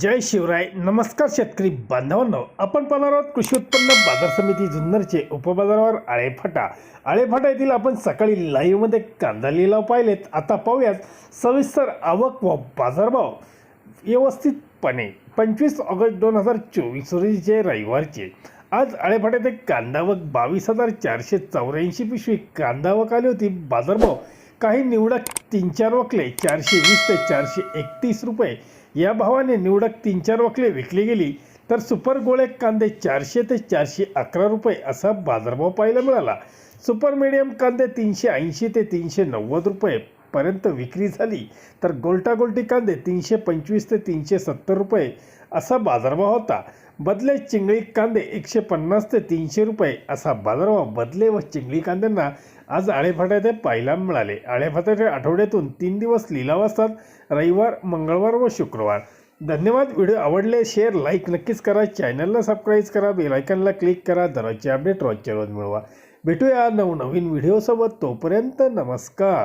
जय शिवराय. नमस्कार शेतकरी बांधवांनो. आपण पाहणार आहोत कृषी उत्पन्न बाजार समिती जुन्नरचे उपबाजारावर आळेफाटा. आळेफाटा येथील आपण सकाळी लाईव्हमध्ये कांदा लिलाव पाहिलेत. आता पाहूयात सविस्तर आवक व बाजारभाव. व्यवस्थितपणे पंचवीस ऑगस्ट दोन हजार चोवीस रोजीचे रविवारचे. आज आळेफाट्यात एक कांदावक बावीस हजार चारशे चौऱ्याऐंशी पिशवी कांदावक आली होती. बाजारभाव काही निवडक तीन चार वकले. चारशे वीस ते चारशे एकतीस रुपये. या भावाने निवडक तीन चार वकले विकली गेली तर सुपर गोळे कांदे चारशे ते चारशे अकरा रुपये असा बाजारभाव पाहायला मिळाला. सुपर मिडियम कांदे तीनशे ऐंशी ते तीनशे नव्वद रुपये पर्यंत विक्री झाली तर गोल्टा गोल्टी कांदे तीनशे पंचवीस ते तीनशे सत्तर रुपये असा बाजारभाव होता. बदले चिंगळी कांदे एकशे पन्नास ते तीनशे रुपये असा बाजारभाव बदले व चिंगळी कांद्यांना आज आळेफाट्याचे पाहायला मिळाले. आळेफाट्याच्या आठवड्यातून तीन दिवस लिलाव असतात रविवार मंगळवार व शुक्रवार. धन्यवाद. व्हिडिओ आवडले शेअर लाईक नक्कीच करा. चॅनलला सबस्क्राईब करा बेलायकनला क्लिक करा. दरवाजे अपडेट रोजच्या रोज मिळवा. भेटूया नवनवीन व्हिडिओसोबत. तोपर्यंत नमस्कार.